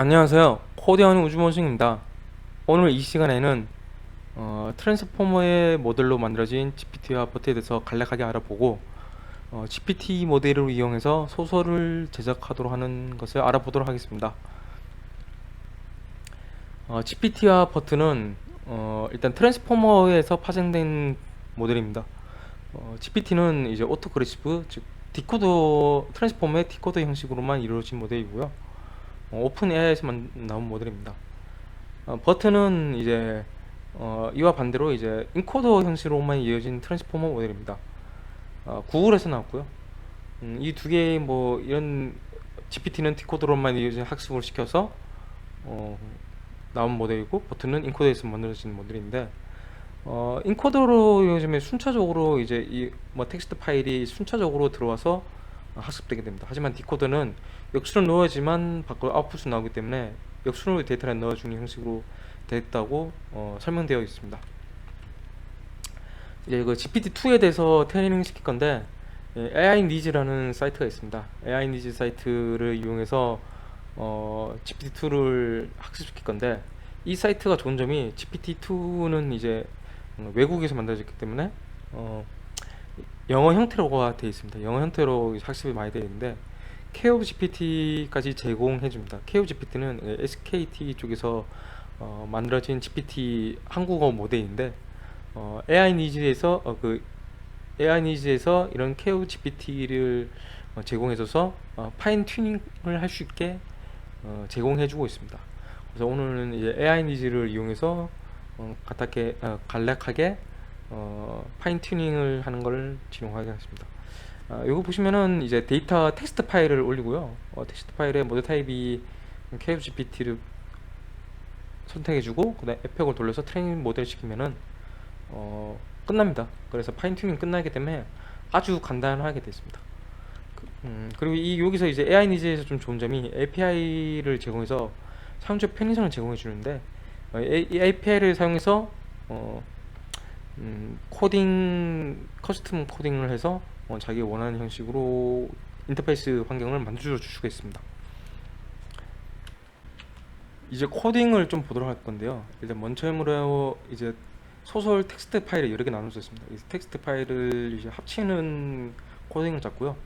안녕하세요. 코디언 우주모식입니다. 오늘 이 시간에는 어, 트랜스포머의 모델로 만들어진 GPT와 버트에 대해서 간략하게 알아보고 어, GPT 모델을 이용해서 소설을 제작하도록 하는 것을 알아보도록 하겠습니다. 어, GPT와 버트는 어, 일단 트랜스포머에서 파생된 모델입니다. 어, GPT는 이제 오토그레시브 즉 디코더 트랜스포머의 디코더 형식으로만 이루어진 모델이고요. 어, 오픈 AI에서만 나온 모델입니다. 어, 버튼은 이제 어, 이와 반대로 이제 인코더 형식으로만 이어진 트랜스포머 모델입니다. 어, 구글에서 나왔고요. 음, 이두 개의 뭐 이런 GPT는 디코더로만 이어진 학습을 시켜서 어, 나온 모델이고 버튼은 인코더에서 만들어진 모델인데 어, 인코더로 요즘에 순차적으로 이제 이 뭐 텍스트 파일이 순차적으로 들어와서 학습되게 됩니다. 하지만 디코더는 역수로 넣어야지만 밖으로 아웃풋이 나오기 때문에 역수로 데이터를 넣어주는 형식으로 됐다고 어, 설명되어 있습니다. 이제 그 GPT-2에 대해서 트레이닝 시킬 건데 예, AI 니즈라는 사이트가 있습니다. AI 니즈 사이트를 이용해서 어, GPT-2를 학습시킬 건데 이 사이트가 좋은 점이 GPT-2는 이제 음, 외국에서 만들어졌기 때문에 어, 영어 형태로가 되어 있습니다. 영어 형태로 학습이 많이 되어 있는데 KO GPT까지 제공해 줍니다. KO GPT는 SKT 쪽에서 어, 만들어진 GPT 한국어 모델인데 어, AI 니즈에서 어, 그 AI 니즈에서 이런 KO GPT를 어, 제공해줘서 어, 파인 튜닝을 할 수 있게 어, 제공해주고 있습니다. 그래서 오늘은 이제 AI 니즈를 이용해서 어, 간단하게 어, 간략하게 어, 파인 튜닝을 하는 걸 진행하게 하겠습니다. 아, 이거 보시면은 이제 데이터 텍스트 파일을 올리고요. 어, 텍스트 파일에 모드 타입이 KGPT를 선택해주고 그다음 에펙을 돌려서 트레이닝 모델 시키면은 어, 끝납니다. 그래서 파인 튜닝 끝나기 때문에 아주 간단하게 되어 있습니다. 그, 음, 그리고 이 여기서 이제 AI 니즈에서 좀 좋은 점이 API를 제공해서 사용자 편의성을 제공해 주는데 어, 이 API를 사용해서 어, 음, 코딩 커스텀 코딩을 해서 어, 자기 원하는 형식으로 인터페이스 환경을 만들어 줄 수가 있습니다. 이제 코딩을 좀 보도록 할 건데요. 일단 먼저으로 이제 소설 텍스트 파일이 여러 개 나눠져 있습니다. 이 텍스트 파일을 이제 합치는 코딩을 잡고요.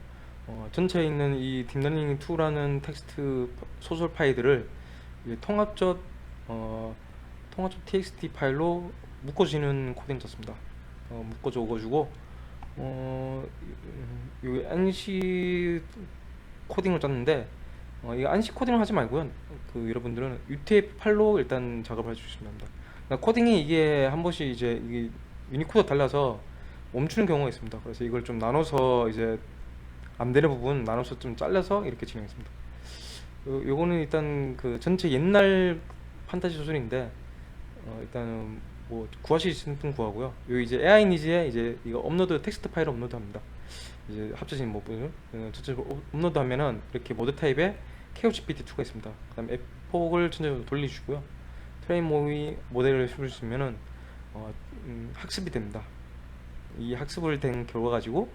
어, 전체에 있는 이 딥러닝 2라는 텍스트 소설 파일들을 통합적 어, 통합적 txt 파일로 묶어지는 코딩 짰습니다. 어, 묶어줘 가지고 어, 요 안시 코딩을 짰는데 어, 이 안시 코딩을 하지 말고요. 그 여러분들은 UTF-8로 일단 작업을 해주시면 됩니다. 그러니까 코딩이 이게 한 번씩 이제 이게 유니코드 달라서 멈추는 경우가 있습니다. 그래서 이걸 좀 나눠서 이제 안 되는 부분 나눠서 좀 잘라서 이렇게 진행했습니다. 요, 요거는 일단 그 전체 옛날 판타지 소설인데 어, 일단은 뭐 구하실 수 있는 분 구하고요. 요 이제 니즈에 이제 이거 업로드 텍스트 파일을 업로드합니다. 이제 합쳐진 뭐 부분을 어, 전체적으로 업- 업로드하면은 이렇게 모드 타입에 KOGPT2가 있습니다. 그다음에 에폭을 전체적으로 돌리시고요. 트레인 모의 모델을 해주시면은 어, 음, 학습이 됩니다. 이 학습을 된 결과 가지고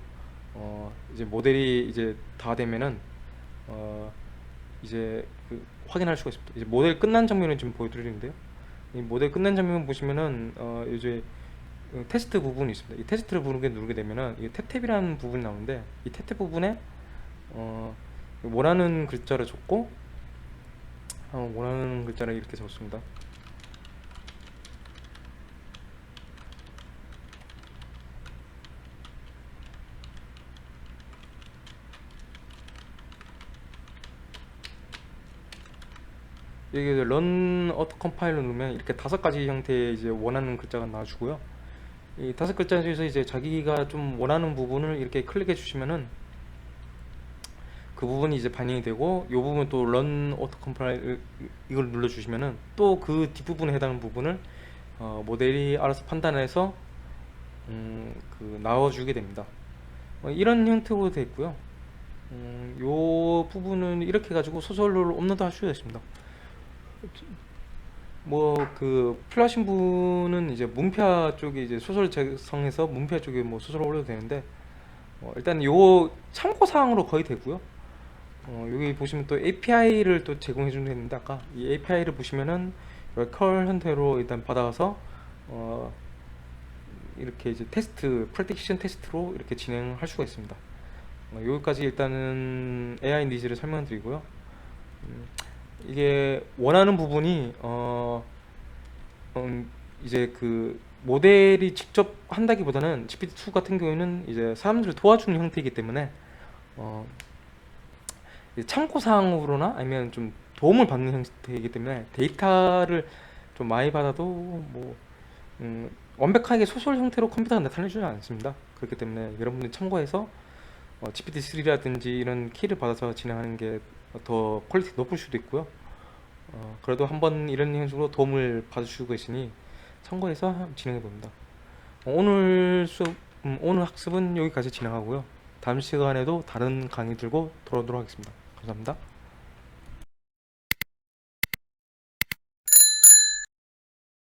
어, 이제 모델이 이제 다 되면은 어, 이제 그 확인할 수가 있습니다. 이제 모델 끝난 장면을 지금 보여드리는데요. 이 모델 끝난 장면 보시면은 어, 이제 그 테스트 부분이 있습니다. 이 테스트를 부르게 누르게 되면은 이 탭탭이라는 부분이 나오는데 이 탭탭 부분에 어, 원하는 글자를 줬고 어, 원하는 글자를 이렇게 적습니다. 여기 런 어트 컴파일러 누르면 이렇게 다섯 가지 형태의 이제 원하는 글자가 나와주고요. 이 다섯 글자 중에서 이제 자기가 좀 원하는 부분을 이렇게 클릭해 주시면은 그 부분이 이제 반영이 되고 이 부분 또 런 오토 컴파일 이걸 눌러 주시면은 또 그 뒷부분에 해당하는 부분을 어, 모델이 알아서 판단해서 음, 그 나와 주게 됩니다. 어, 이런 형태로 되어 있고요. 음, 요 부분은 이렇게 가지고 소설로 업로드 할 수가 있습니다. 뭐그 필요하신 분은 이제 문패 쪽에 이제 소설 작성해서 문패 쪽에 뭐 소설을 올려도 되는데 어, 일단 요 참고 사항으로 거의 되고요. 어, 여기 보시면 또 API를 또 제공해 주는 게 있는데 아까 이 API를 보시면은 컬 형태로 일단 받아서 어, 이렇게 이제 테스트, 프레딕션 테스트로 이렇게 진행할 수가 있습니다. 어, 여기까지 일단은 AI 니즈를 설명드리고요. 음, 이게 원하는 부분이 어, 음, 이제 그 모델이 직접 한다기보다는 GPT-2 같은 경우에는 이제 사람들을 도와주는 형태이기 때문에 어, 이제 참고 사항으로나 아니면 좀 도움을 받는 형태이기 때문에 데이터를 좀 많이 받아도 뭐 음, 완벽하게 소설 형태로 컴퓨터가 나타내주지 않습니다. 그렇기 때문에 여러분들이 참고해서 어, GPT-3라든지 이런 키를 받아서 진행하는 게 더 퀄리티 높을 수도 있고요. 어, 그래도 한번 이런 형식으로 도움을 받으시고 계시니 참고해서 진행해 봅니다. 어, 오늘 수업, 음, 오늘 학습은 여기까지 진행하고요. 다음 시간에도 다른 강의 들고 돌아오도록 하겠습니다. 감사합니다.